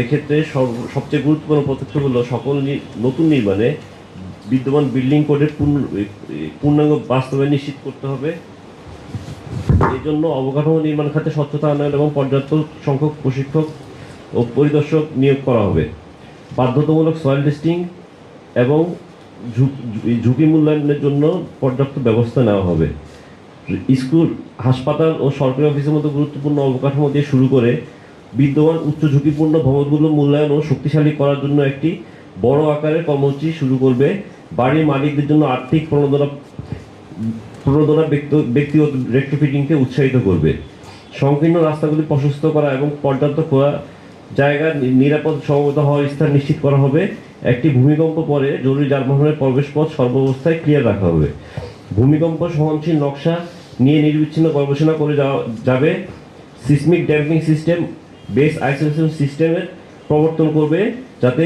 এক্ষেত্রে সব- সবচেয়ে গুরুত্বপূর্ণ পদক্ষেপ হলো সকল নতুন নির্মাণে বিদ্যমান বিল্ডিং কোডের পূর্ণ পূর্ণাঙ্গ বাস্তবায়ন নিশ্চিত করতে হবে। এই জন্য অবকাঠামো নির্মাণ খাতে স্বচ্ছতা আনয়ন এবং পর্যাপ্ত সংখ্যক প্রশিক্ষক ও পরিদর্শক নিয়োগ করা হবে। বাধ্যতামূলক সয়েল টেস্টিং এবং ঝুঁকি মূল্যায়নের জন্য পর্যাপ্ত ব্যবস্থা নেওয়া হবে। স্কুল, হাসপাতাল ও সরকারি অফিসের মতো গুরুত্বপূর্ণ অবকাঠামো দিয়ে শুরু করে বিদ্যমান উচ্চ ঝুঁকিপূর্ণ ভবনগুলো মূল্যায়ন ও শক্তিশালী করার জন্য একটি বড় আকারের কর্মসূচি শুরু করবে। বাড়ির মালিকদের জন্য আর্থিক প্রণোদনা প্রণোদনা ব্যক্তি- ব্যক্তিগত রেট্রোফিটিংকে উৎসাহিত করবে। সংকীর্ণ রাস্তাগুলি প্রশস্ত করা এবং পর্যাপ্ত খোলা জায়গা নিরাপদ সমবেত হওয়ার স্থান নিশ্চিত করা হবে। একটি ভূমিকম্প পরে জরুরি যানবাহনের প্রবেশপথ সর্বাবস্থায় ক্লিয়ার রাখা হবে। ভূমিকম্প সহনশীল নকশা নিয়ে নির্বিচ্ছিন্ন গবেষণা করে যাওয়া, যাবে। Seismic damping system base isolation সিস্টেমের প্রবর্তন করবে যাতে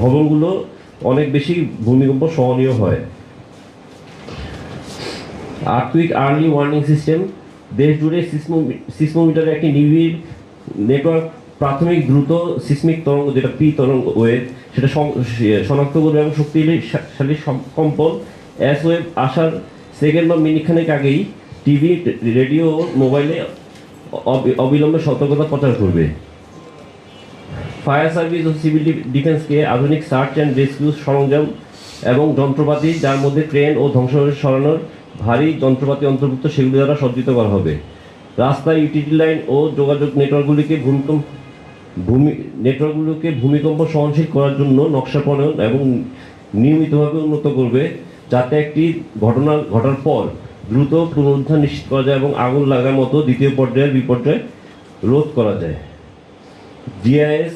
ভবনগুলো অনেক বেশি ভূমিকম্প সহনীয় হয়। আর্থিক আর্লি ওয়ার্নিং সিস্টেম দেশ জুড়ে সিসমোমিটারের একটি নিবিড় নেটওয়ার্ক প্রাথমিক দ্রুত সিসমিক তরঙ্গ, যেটা পি তরঙ্গ ওয়েভ, সেটা শনাক্ত করবে এবং শক্তিশালী কম্পন এস ওয়েভ আসার সেকেন্ড বা মিনিটখানেক আগেই টিভি রেডিও মোবাইলে অবিলম্বে সতর্কতা প্রচার করবে। ফায়ার সার্ভিস ও সিভিল ডিফেন্সকে আধুনিক সার্চ অ্যান্ড রেস্কিউ সরঞ্জাম এবং যন্ত্রপাতি, যার মধ্যে ক্রেন ও ধ্বংস সরানোর ভারী যন্ত্রপাতি অন্তর্ভুক্ত সেগুলি দ্বারা সজ্জিত করা হবে। রাস্তা ইউটিলিটি লাইন ও যোগাযোগ নেটওয়ার্কগুলিকে ভূমিকম্প, ভূমি, নেটওয়ার্কগুলোকে ভূমিকম্প সহনশীল করার জন্য নকশা প্রণয়ন এবং নিয়মিতভাবে উন্নত করবে, যাতে একটি ঘটনা, ঘটার পর দ্রুত পুনরুদ্ধার নিশ্চিত করা যায় এবং আগুন লাগার মতো দ্বিতীয় পর্যায়ের বিপর্যয় রোধ করা যায়। জিআইএস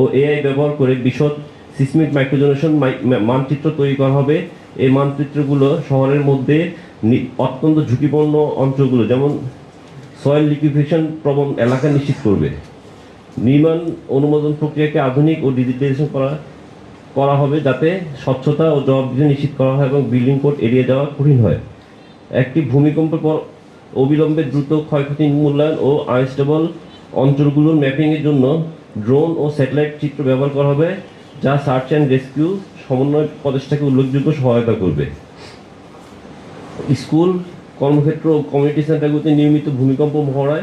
ও এআই ব্যবহার করে বিশদ সিসমিক মাইক্রোজেনেশন মানচিত্র তৈরি করা হবে। এই মানচিত্রগুলো শহরের মধ্যে অত্যন্ত ঝুঁকিপূর্ণ অঞ্চলগুলো, যেমন সয়েল লিকুইফিকেশন প্রবণ এলাকা নিশ্চিত করবে। নির্মাণ অনুমোদন প্রক্রিয়াকে আধুনিক ও ডিজিটালাইজেশন করা করা হবে যাতে স্বচ্ছতা ও জবাবদিহি নিশ্চিত করা হয় এবং বিল্ডিং কোড এড়িয়ে যাওয়া কঠিন হয়। একটি ভূমিকম্পের পর অবিলম্বে দ্রুত ক্ষয়ক্ষতি মূল্যায়ন ও আনস্টেবল অঞ্চলগুলোর ম্যাপিংয়ের জন্য ড্রোন ও স্যাটেলাইট চিত্র ব্যবহার করা হবে, যা সার্চ অ্যান্ড রেস্কিউ সমন্বয় প্রচেষ্টাকে উল্লেখযোগ্য সহায়তা করবে। স্কুল, কর্মক্ষেত্র ও কমিউনিটি সেন্টারগুলোতে নিয়মিত ভূমিকম্প মহড়ায়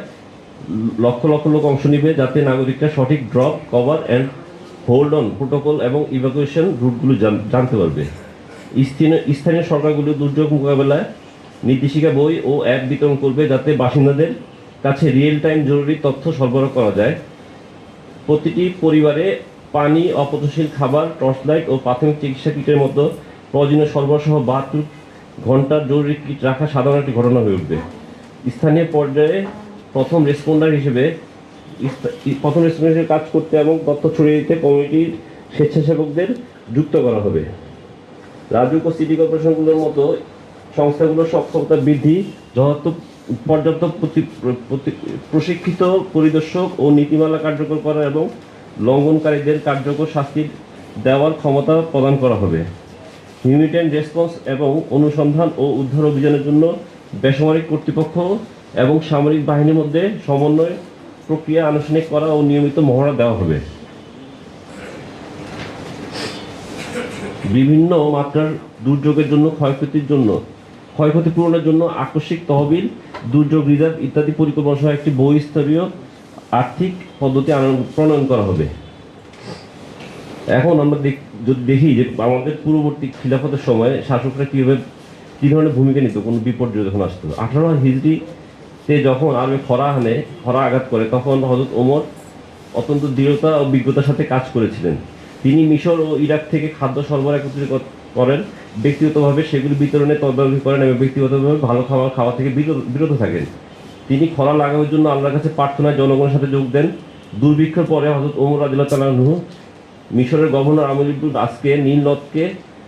লক্ষ লক্ষ লোক অংশ নেবে, যাতে নাগরিকরা সঠিক drop, cover and hold on protocol এবং ইভাকুয়েশন রুটগুলো জান- জানতে পারবে। স্থানীয় সরকারগুলো দুর্যোগ মোকাবেলায় নীতিশিকা বই ও অ্যাপ বিতরণ করবে যাতে বাসিন্দাদের কাছে রিয়েল টাইম জরুরি তথ্য সরবরাহ করা যায়। প্রতিটি পরিবারে পানি অপচশীল খাবার টর্চ লাইট ও প্রাথমিক চিকিৎসা কিটের মতো প্রয়োজনীয় সরবরাহ বাহাত্তর ঘণ্টার জরুরি কিট রাখা সাধারণ একটি ঘটনা হয়ে উঠবে। স্থানীয় পর্যায়ে প্রথম রেসপন্ডার হিসেবে প্রথম রেসপন্ডার কাজ করতে এবং তথ্য ছড়িয়ে দিতে কমিটির স্বেচ্ছাসেবকদের যুক্ত করা হবে। রাজুক ও সিটি কর্পোরেশনগুলোর মতো সংস্থাগুলোর সক্ষমতা বৃদ্ধি, যথার্থ পর্যাপ্ত প্রশিক্ষিত, পরিদর্শক ও নীতিমালা কার্যকর করা এবং লঙ্ঘনকারীদের কার্যকর শাস্তি দেওয়ার ক্ষমতা প্রদান করা হবে। হিউম্যানিটেন রেসপন্স এবং অনুসন্ধান ও উদ্ধার অভিযানের জন্য বেসামরিক কর্তৃপক্ষ এবং সামরিক বাহিনীর মধ্যে সমন্বয় প্রক্রিয়া আনুষ্ঠানিক করা ও নিয়মিত মহড়া দেওয়া হবে। বিভিন্ন মাত্রার দুর্যোগের জন্য, ক্ষয়ক্ষতির জন্য ক্ষয়ক্ষতি পূরণের জন্য আকস্মিক তহবিল, দুর্যোগ রিজার্ভ ইত্যাদি পরিকল্পনা সহ একটি বহুস্তরীয় আর্থিক পদ্ধতি প্রণয়ন করা হবে। এখন আমরা যদি দেখি যে আমাদের পূর্ববর্তী খিলাফতের সময় শাসকরা কীভাবে কী ধরনের ভূমিকা নিত, কোনো বিপর্যয় যখন আসতো। আঠারো হিজড়িতে যখন আরবে খরা আনে খরা আঘাত করে, তখন হজরত ওমর অত্যন্ত দৃঢ়তা ও বিজ্ঞতার সাথে কাজ করেছিলেন। তিনি মিশর ও ইরাক থেকে খাদ্য সরবরাহ একত্রিত করেন, ব্যক্তিগতভাবে সেগুলি বিতরণে তদারকি করেন এবং ব্যক্তিগতভাবে ভালো খাবার খাওয়া থেকে বিরত- থাকেন। তিনি খরা লাগানোর জন্য আল্লাহর কাছে প্রার্থনায় জনগণের সাথে যোগ দেন। দুর্ভিক্ষের পরে হজরত ওমর আদিল্লাহ তালাহু মিশরের গভর্নর আমল ইবনুল আজকে নীল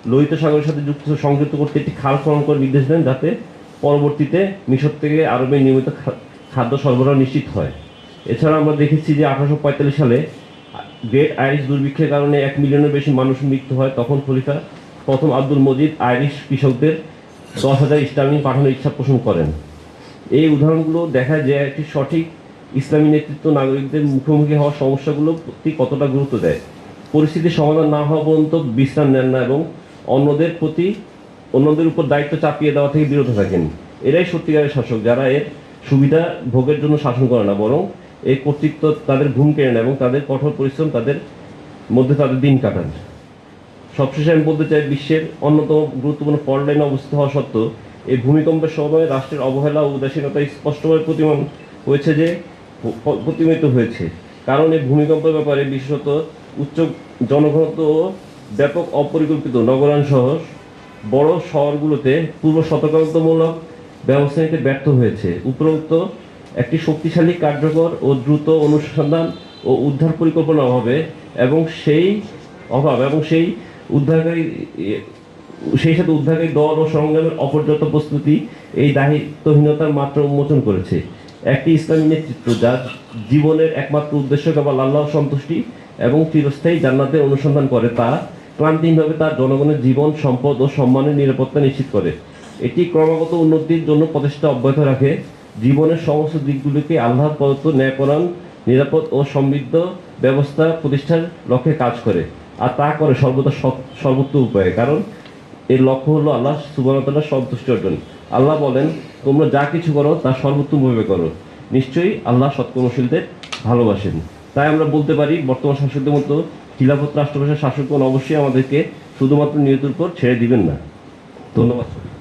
লোহিত সাগরের সাথে যুক্ত, সংযুক্ত করতে একটি খাল খনন করে নির্দেশ দেন যাতে পরবর্তীতে মিশর থেকে আরবে নিয়মিত খাদ্য সরবরাহ নিশ্চিত হয়। এছাড়া আমরা দেখেছি যে আঠারোশো পঁয়তাল্লিশ সালে গ্রেট আইরিশ দুর্ভিক্ষের কারণে এক মিলিয়নের বেশি মানুষ মৃত্যু হয়। তখন খলিফা প্রথম আব্দুল মজিদ আইরিশ কৃষকদের দশ হাজার স্টার্লিং পাঠানোর ইচ্ছা পোষণ করেন। এই উদাহরণগুলো দেখায় যে একটি সঠিক ইসলামী নেতৃত্ব নাগরিকদের মুখোমুখি হওয়া সমস্যাগুলোর প্রতি কতটা গুরুত্ব দেয়? পরিস্থিতির সমাধান না হওয়া পর্যন্ত বিশ্রাম নেন না এবং অন্যদের প্রতি অন্যদের উপর দায়িত্ব চাপিয়ে দেওয়া থেকে বিরত থাকেন। এরাই সত্যিকারের শাসক যারা এর সুবিধা ভোগের জন্য শাসন করে না, বরং এই কর্তৃত্ব তাদের ঘুম কেড়ে নেয় এবং তাদের কঠোর পরিশ্রম তাদের মধ্যে তাদের দিন কাটান। সবশেষে আমি বলতে চাই, বিশ্বের অন্যতম গুরুত্বপূর্ণ ফল্টলাইনে অবস্থিত হওয়া সত্ত্বেও এই ভূমিকম্পের সময় রাষ্ট্রের অবহেলা ও উদাসীনতা স্পষ্টভাবে প্রতিমান হয়েছে যে প্রতিমিত হয়েছে। কারণ এই ভূমিকম্পের ব্যাপারে বিশেষত উচ্চ জনঘনত্ব ও ব্যাপক অপরিকল্পিত নগরায়ণ সহ বড় শহরগুলোতে পূর্ব সতর্কতামূলক ব্যবস্থা নিতে ব্যর্থ হয়েছে। উপরোক্ত একটি শক্তিশালী, কার্যকর ও দ্রুত অনুসন্ধান ও উদ্ধার পরিকল্পনা অভাবে এবং সেই অভাব এবং সেই উদ্ধারকারী সেই সাথে উদ্ধারকারী দল ও সংগ্রামের অপর্যাপ্ত প্রস্তুতি, এই দায়িত্বহীনতার মাত্রা উন্মোচন করেছে। একটি ইসলামী নেতৃত্ব যার জীবনের একমাত্র উদ্দেশ্য কেবল আল্লাহ সন্তুষ্টি এবং চিরস্থায়ী জান্নাতের অনুসন্ধান করে, তা ক্লান্তিহীনভাবে তার জনগণের জীবন, সম্পদ ও সম্মানের নিরাপত্তা নিশ্চিত করে। এটি ক্রমাগত উন্নতির জন্য প্রচেষ্টা অব্যাহত রাখে। জীবনের সমস্ত দিকগুলিকে আল্লাহ প্রদত্ত ন্যায়পরাণ নিরাপদ ও সমৃদ্ধ ব্যবস্থা প্রতিষ্ঠার লক্ষ্যে কাজ করে। আর তা করে সর্বদা সর্বোত্ত উপায়ে। কারণ এর লক্ষ্য হলো আল্লাহ সুবর্ণতার সন্তুষ্টি অর্জন। আল্লাহ বলেন, তোমরা যা কিছু করো, তা সর্বোত্তমভাবে করো। নিশ্চয়ই আল্লাহ সৎকর্মশীলদের ভালোবাসেন। তাই আমরা বলতে পারি, বর্তমান শাসকদের মতো খিলাফত রাষ্ট্রভাষার শাসকগণ অবশ্যই আমাদেরকে শুধুমাত্র নিয়তের উপর ছেড়ে দিবেন না। ধন্যবাদ।